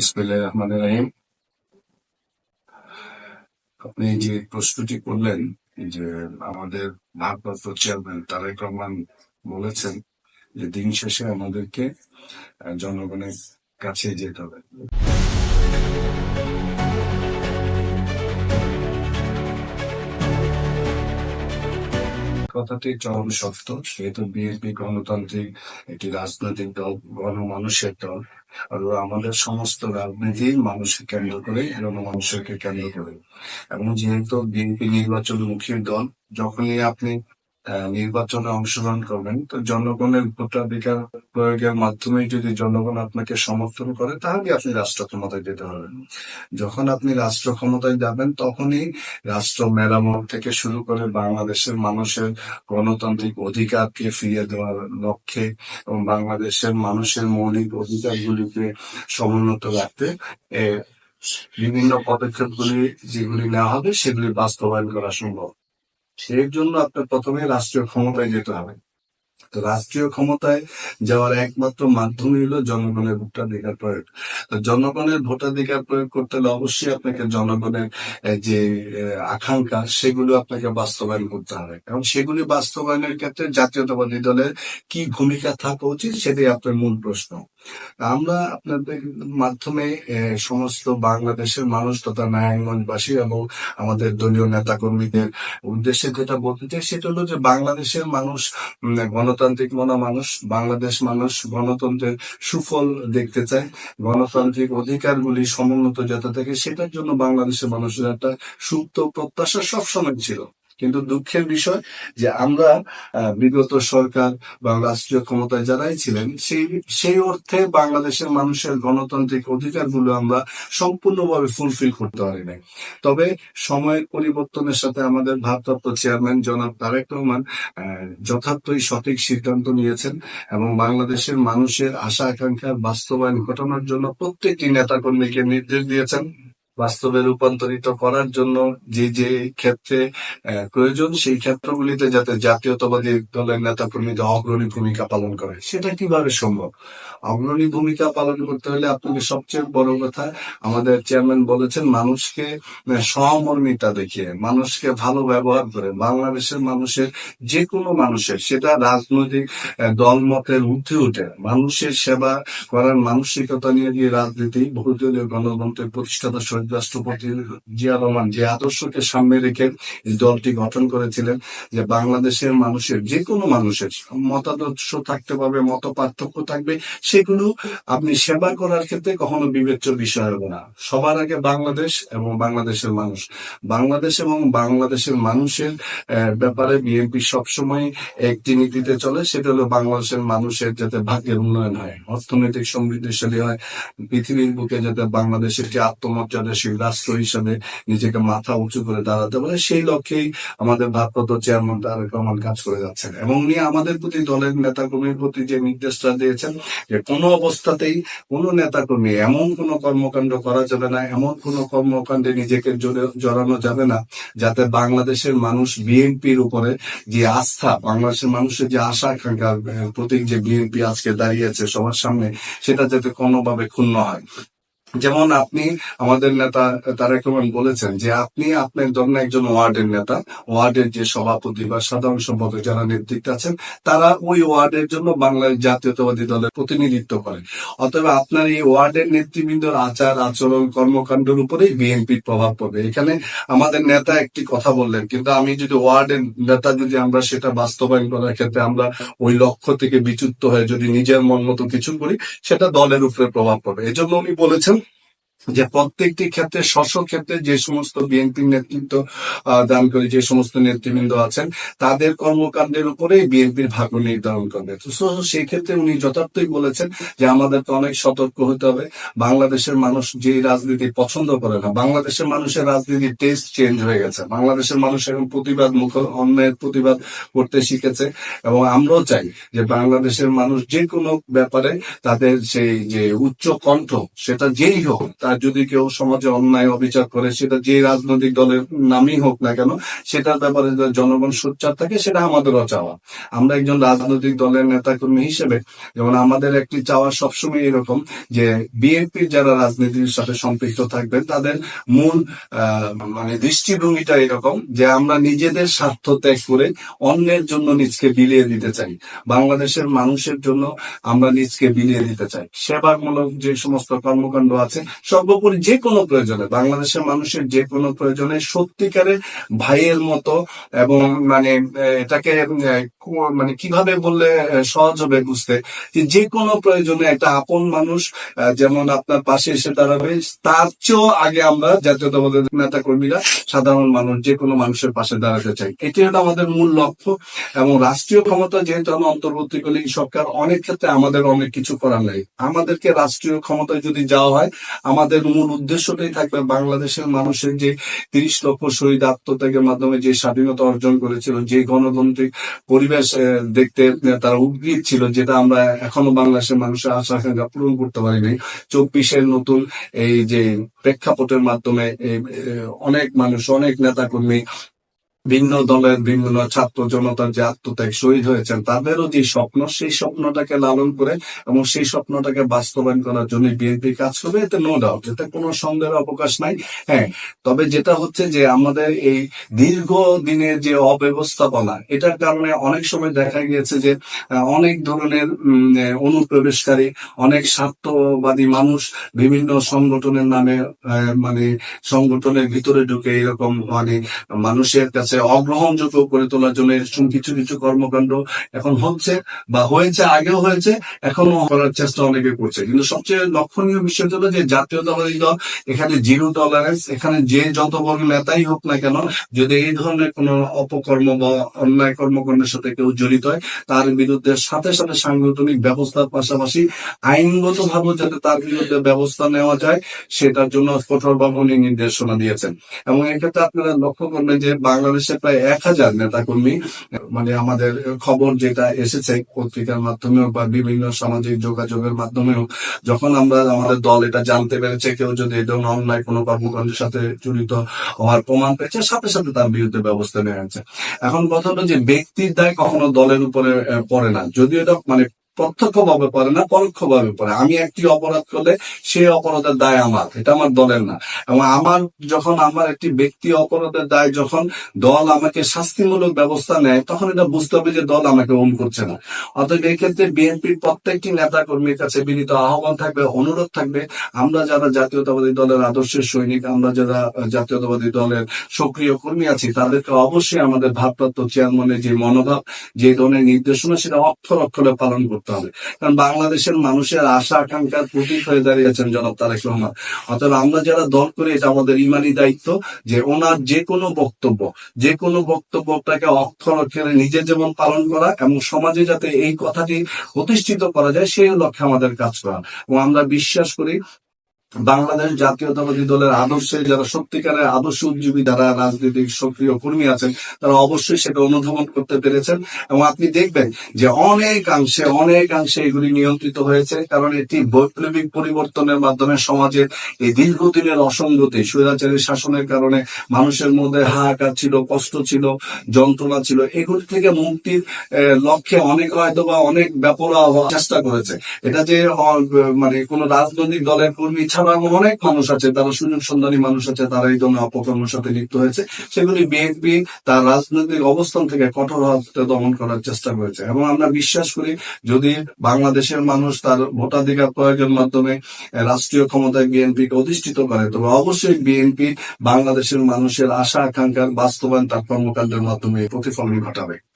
ইসমিল্লাহির রহমানির রহিম। আপনি যে প্রশ্নটি করলেন, যে আমাদের ভারপ্রাপ্ত চেয়ারম্যান তারেক রহমান বলেছেন যে দিন শেষে আমাদেরকে জনগণের কাছে যেতে হবে। কথাটি চরম সত্য সেহেতু বিএনপি গণতান্ত্রিক একটি রাজনৈতিক দল গণমানুষের দল। আমাদের সমস্ত রাজনীতি মানুষকে কেন্দ্র করে এবং মানুষকে কেন্দ্র করে। এবং যেহেতু বিএনপি নির্বাচনমুখী দল, যখনই আপনি নির্বাচনে অংশগ্রহণ করবেন। তো জনগণের ভোটাধিকার প্রয়োগের মাধ্যমে যদি জনগণ আপনাকে সমর্থন করে, তাহলে আপনি রাষ্ট্র ক্ষমতায় যেতে পারবেন। যখন আপনি রাষ্ট্র ক্ষমতায় যাবেন, তখনই রাষ্ট্র মেরামত থেকে শুরু করে বাংলাদেশের মানুষের গণতান্ত্রিক অধিকারকে ফিরিয়ে দেওয়ার লক্ষ্যে এবং বাংলাদেশের মানুষের মৌলিক অধিকারগুলিকে সমুন্নত রাখতে বিভিন্ন পদক্ষেপগুলি যেগুলি নেওয়া হবে, সেগুলি বাস্তবায়ন করা সম্ভব। সেই জন্য আপনার প্রথমে রাষ্ট্রীয় ক্ষমতায় যেতে হবে। তো রাষ্ট্রীয় ক্ষমতায় যাওয়ার একমাত্র মাধ্যম হলো জনগণের ভোটাধিকার প্রয়োগ। তো জনগণের ভোটাধিকার প্রয়োগ করতে হলে অবশ্যই আপনাকে জনগণের যে আকাঙ্ক্ষা, সেগুলো আপনাকে বাস্তবায়ন করতে হবে। এবং সেগুলি বাস্তবায়নের ক্ষেত্রে জাতীয়তাবাদী দলের কি ভূমিকা থাকা উচিত সেটাই আপনার মূল প্রশ্ন। আমরা আপনাদের মাধ্যমে সমস্ত বাংলাদেশের মানুষ তথা নারায়ণগঞ্জবাসী এবং আমাদের দলীয় নেতাকর্মীদের উদ্দেশ্যে যেটা বলতে চাই, সেটা হলো যে বাংলাদেশের মানুষ গণতান্ত্রিক মনা মানুষ, বাংলাদেশ মানুষ গণতন্ত্রের সুফল দেখতে চায়। গণতান্ত্রিক অধিকারগুলি সমুন্নত যাতে থাকে, সেটার জন্য বাংলাদেশের মানুষের একটা সুপ্ত প্রত্যাশা সবসময় ছিল। কিন্তু দুঃখের বিষয় যে আমরা বিগত সরকার বা রাষ্ট্রীয় ক্ষমতায় যারাই ছিলেন, সেই সেই অর্থে বাংলাদেশের মানুষের গণতান্ত্রিক অধিকারগুলো আমরা সম্পূর্ণভাবে ফুলফিল করতে পারি নাই। তবে সময়ের পরিবর্তনের সাথে আমাদের ভারপ্রাপ্ত চেয়ারম্যান জনাব তারেক রহমান যথার্থই সঠিক সিদ্ধান্ত নিয়েছেন এবং বাংলাদেশের মানুষের আশা আকাঙ্ক্ষার বাস্তবায়ন ঘটানোর জন্য প্রত্যেকটি নেতাকর্মীকে নির্দেশ দিয়েছেন। বাস্তবে রূপান্তরিত করার জন্য যে যে ক্ষেত্রে প্রয়োজন, সেই ক্ষেত্রগুলিতে যাতে জাতীয়তাবাদী দলের নেতা কর্মীদের অগ্রণী ভূমিকা পালন করে। সেটা কীভাবে সম্ভব? অগ্রণী ভূমিকা পালন করতে হলে আপনাকে সবচেয়ে বড় কথা, আমাদের চেয়ারম্যান বলেছেন, মানুষকে সহমর্মিতা দেখিয়ে, মানুষকে ভালো ব্যবহার করে। বাংলাদেশের মানুষের যে কোনো মানুষের, সেটা রাজনৈতিক দলমতের ঊর্ধ্বে উঠে। মানুষের সেবা করার মানসিকতা নিয়ে যে রাজনীতি, বহুদলীয় গণতন্ত্রের প্রতিষ্ঠাতা রাষ্ট্রপতি জিয়া রহমান যে আদর্শকে সামনে রেখে দলটি গঠন করেছিলেন, যে বাংলাদেশের মানুষের, যে কোনো মানুষের মতাদর্শ থাকতে পারবে, মত পার্থক্য থাকবে, সেগুলো আপনি সেবা করার ক্ষেত্রে কখনো বিবেচ্য বিষয় হবে না। সবার আগে বাংলাদেশ এবং বাংলাদেশের মানুষ। বাংলাদেশ এবং বাংলাদেশের মানুষের ব্যাপারে বিএনপি সবসময় একটি নীতিতে চলে, সেটা হলো বাংলাদেশের মানুষের যাতে ভাগ্যের উন্নয়ন হয়, অর্থনৈতিক সমৃদ্ধিশালী হয়, পৃথিবীর বুকে যাতে বাংলাদেশ একটি আত্মমর্যাদাশীল রাষ্ট্র নিজেকে মাথা উঁচু করে দাঁড়াতে পারে সেই লক্ষ্যেই আমাদের ভারপ্রাপ্ত চেয়ারম্যান তারেক রহমান কাজ করে যাচ্ছেন। এবং উনি আমাদের প্রতি দলের নেতাকর্মীর প্রতি যে নির্দেশটা দিয়েছেন যে কোনো অবস্থাতেই কোনো নেতাকর্মী এমন কোনো কর্মকাণ্ড করা যাবে না এমন কোনো কর্মকাণ্ডে নিজেকে জড়ে- জড়ানো যাবে না যাতে বাংলাদেশের মানুষ বিএনপির উপরে যে আস্থা বাংলাদেশের মানুষের যে আশা আকাঙ্ক্ষার আহ, প্রতীক যে বিএনপি আজকে দাঁড়িয়েছে সবার সামনে সেটা যাতে কোনোভাবে ক্ষুণ্ণ হয়। যেমন আপনি আমাদের নেতা তারেক রহমান বলেছেন যে আপনি আপনার ধরেন একজন ওয়ার্ডের নেতা। ওয়ার্ডের যে সভাপতি বা সাধারণ সম্পাদক যারা নেতৃত্বে আছেন, তারা ওই ওয়ার্ডের জন্য বাংলাদেশ জাতীয়তাবাদী দলের প্রতিনিধিত্ব করেন অতএব আপনার এই ওয়ার্ডের নেতৃবৃন্দর আচার, আচরণ, কর্মকাণ্ডের উপরেই বিএনপির প্রভাব পড়বে। এখানে আমাদের নেতা একটি কথা বললেন, কিন্তু আমি যদি ওয়ার্ডের নেতা যদি আমরা সেটা বাস্তবায়ন করার ক্ষেত্রে আমরা ওই লক্ষ্য থেকে বিচ্যুত হয়ে যদি নিজের মন মতো কিছু করি, সেটা দলের উপরে প্রভাব পড়বে। এজন্য উনি বলেছেন যে প্রত্যেকটি ক্ষেত্রে স্ব ক্ষেত্রে যে সমস্ত বিএনপি নেতৃত্ব দান করে যে সমস্ত নেতৃবৃন্দ আছেন, তাদের কর্মকাণ্ডের উপরেই বিএনপির ভাগ্য নির্ধারণ করবে। সেই ক্ষেত্রে উনি যথার্থই বলেছেন যে আমাদেরকে অনেক সতর্ক হতে হবে। বাংলাদেশের মানুষ যে রাজনীতি পছন্দ করে না, বাংলাদেশের মানুষের রাজনীতির টেস্ট চেঞ্জ হয়ে গেছে। বাংলাদেশের মানুষ এখন প্রতিবাদ মুখ, অন্যায়ের প্রতিবাদ করতে শিখেছে এবং আমরাও চাই যে বাংলাদেশের মানুষ যে কোনো ব্যাপারে তাদের সেই যে উচ্চ কণ্ঠ, সেটা যেই হোক, তার যদি কেউ সমাজে অন্যায় অবিচার করে, সেটা যে রাজনৈতিক দলের নামই হোক না কেন, সেটার ব্যাপারে জনগণ সোচ্চার থাকে, সেটা আমাদেরও চাওয়া আমরা একজন রাজনৈতিক দলের নেতাকর্মী হিসেবে, যেমন আমাদের একটি চাওয়া সবসময় এরকম যে বিএনপির যারা রাজনীতির সাথে সম্পৃক্ত থাকবেন, তাদের মূল মানে দৃষ্টিভঙ্গিটা এরকম যে আমরা নিজেদের স্বার্থ ত্যাগ করে অন্যের জন্য নিজকে বিলিয়ে দিতে চাই। বাংলাদেশের মানুষের জন্য আমরা নিজকে বিলিয়ে দিতে চাই। সেবামূলক যে সমস্ত কর্মকাণ্ড আছে সর্বোপরি যে কোনো প্রয়োজনে, বাংলাদেশের মানুষের যে কোনো প্রয়োজনে সত্যিকারে ভাইয়ের মতো এবং মানে এটাকে মানে কীভাবে বললে সহজ হবে বুঝতে? যে কোনো প্রয়োজনে একটা আপন মানুষ যেমন আপনার পাশে এসে দাঁড়াবে, তার চেয়েও আগে আমরা জাতীয়তাবাদের নেতা কর্মীরা সাধারণ মানুষ যে কোনো মানুষের পাশে দাঁড়াতে চাই। এটি হলো আমাদের মূল লক্ষ্য এবং রাষ্ট্রীয় ক্ষমতা যেহেতু আমরা অন্তর্বর্তীকালীন সরকার অনেক ক্ষেত্রে আমাদের অনেক কিছু করার নাই। আমাদেরকে রাষ্ট্রীয় ক্ষমতায় যদি যাওয়া হয়, আমাদের মূল উদ্দেশ্যটাই থাকবে বাংলাদেশের মানুষের যে তিরিশ লক্ষ শহীদ আত্মত্যাগের মাধ্যমে যে স্বাধীনতা অর্জন করেছিল, যে গণতান্ত্রিক পরিবেশ দেখতে তারা উদ্গ্রীব ছিল, যেটা আমরা এখনও বাংলাদেশের মানুষের আশা আকাঙ্ক্ষা পূরণ করতে পারিনি চব্বিশের নতুন এই যে প্রেক্ষাপটের মাধ্যমে অনেক মানুষ, অনেক নেতাকর্মী ভিন্ন দলের বিভিন্ন ছাত্র জনতার যে আত্মত্যাগ শহীদ হয়েছেন, তাদেরও যে স্বপ্ন, সেই স্বপ্নটাকে লালন করে এবং সেই স্বপ্নটাকে বাস্তবায়ন করার জন্য বিএনপি কাজ করবে, এতে নো ডাউট এতে কোনো সন্দেহের অবকাশ নাই। হ্যাঁ তবে যেটা হচ্ছে যে আমাদের এই দীর্ঘ দিনের যে অব্যবস্থাপনা, এটার কারণে অনেক সময় দেখা গিয়েছে যে অনেক ধরনের অনুপ্রবেশকারী, অনেক স্বার্থবাদী মানুষ বিভিন্ন সংগঠনের নামে মানে সংগঠনের ভিতরে ঢুকে এরকম মানে মানুষের কাছে অগ্রহণযোগ্য করে তোলার জন্য এরকম কিছু কিছু কর্মকাণ্ড এখন হচ্ছে বা হয়েছে, আগেও হয়েছে এখনও করার চেষ্টা অনেকে করছে। কিন্তু সবচেয়ে লক্ষণীয় বিষয় হলো যে জাতীয়তাবাদী দল এখানে জিরো টলারেন্স এখানে যে যত বড় নেতাই হোক না কেন, যদি এই ধরনের কোনো অপকর্ম বা অন্যায় কর্মকাণ্ডের সাথে কেউ জড়িত হয়, তার বিরুদ্ধে সাথে সাথে সাংগঠনিক ব্যবস্থার পাশাপাশি আইনগত ভাবে যাতে তার বিরুদ্ধে ব্যবস্থা নেওয়া যায়, সেটার জন্য কঠোরভাবে উনি নির্দেশনা দিয়েছেন। এবং এক্ষেত্রে আপনারা লক্ষ্য করবেন যে বাংলাদেশে প্রায় এক হাজার নেতাকর্মী মানে আমাদের খবর যেটা এসেছে পত্রিকার মাধ্যমেও বা বিভিন্ন সামাজিক যোগাযোগের মাধ্যমেও, যখন আমরা আমাদের দল এটা জানতে পেরেছে, কেউ যদি এই ধরনের অন্যায় কোনো কর্মকাণ্ডের সাথে জড়িত হওয়ার প্রমাণ পেয়েছে, সাথে সাথে তার বিরুদ্ধে ব্যবস্থা নেওয়া হয়েছে। এখন কথা হলো যে ব্যক্তির দায় কখনো দলের উপরে পড়ে না। যদিও এটা মানে প্রত্যক্ষভাবে পড়ে না, পরোক্ষভাবে পড়ে। আমি একটি অপরাধ করলে সেই অপরাধের দায় আমার, এটা আমার দলের না। এবং আমার যখন, আমার একটি ব্যক্তি অপরাধের দায় যখন দল আমাকে শাস্তিমূলক ব্যবস্থা নেয়, তখন এটা বুঝতে হবে যে দল আমাকে ওন করছে না। অতএব এই ক্ষেত্রে বিএনপির প্রত্যেকটি নেতা কর্মীর কাছে বিনীত আহ্বান থাকবে, অনুরোধ থাকবে, আমরা যারা জাতীয়তাবাদী দলের আদর্শের সৈনিক, আমরা যারা জাতীয়তাবাদী দলের সক্রিয় কর্মী আছি, তাদেরকে অবশ্যই আমাদের ভারপ্রাপ্ত চেয়ারম্যানের যে মনোভাব, যে ধরনের নির্দেশনা, সেটা অক্ষর অক্ষরে পালন করতে হবে। কারণ বাংলাদেশের মানুষের আশা, আকাঙ্ক্ষার প্রতীক হয়ে দাঁড়িয়েছেন জনাব তারেক রহমান। অতএব আমরা যারা দল করি, এটা আমাদের ইমানি দায়িত্ব যে ওনার যে কোনো বক্তব্য যে কোনো বক্তব্যটাকে অক্ষর অক্ষরে নিজে যেমন পালন করা এবং সমাজে যাতে এই কথাটি প্রতিষ্ঠিত করা যায়, সেই লক্ষ্যে আমাদের কাজ করা। এবং আমরা বিশ্বাস করি বাংলাদেশ জাতীয়তাবাদী দলের আদর্শে যারা সত্যিকারের আদর্শ উদ্যোগী যারা রাজনৈতিক সক্রিয় কর্মী আছেন, তারা অবশ্যই সেটা অনুধাবন করতে পেরেছেন। এবং আপনি দেখবেন যে অনেকাংশে অনেকাংশে এগুলি নিয়ন্ত্রিত হয়েছে। কারণ এটি বৈপ্লবিক পরিবর্তনের মাধ্যমে সমাজের এই দীর্ঘদিনের অসঙ্গতি, স্বৈরাচারী শাসনের কারণে মানুষের মধ্যে হাহাকার ছিল, কষ্ট ছিল, যন্ত্রণা ছিল, এগুলি থেকে মুক্তির লক্ষ্যে অনেক হয়তো বা অনেক ব্যাপরা চেষ্টা করেছে। এটা যে মানে কোন রাজনৈতিক দলের কর্মী এমন অনেক মানুষ আছে, তারা সুযোগ সন্ধানী মানুষ আছে তারা এই ধরনের অপকর্মের সাথে লিপ্ত হয়েছে। সেগুলি বিএনপি তার রাজনৈতিক অবস্থান থেকে কঠোর হাতে দমন করার চেষ্টা করেছে। এবং আমরা বিশ্বাস করি, যদি বাংলাদেশের মানুষ তার ভোটাধিকার প্রয়োগের মাধ্যমে রাষ্ট্রীয় ক্ষমতায় বিএনপিকে অধিষ্ঠিত করে, তবে অবশ্যই বিএনপি বাংলাদেশের মানুষের আশা, আকাঙ্ক্ষার বাস্তবায়ন তার কর্মকাণ্ডের মাধ্যমে প্রতিফলন ঘটাবে।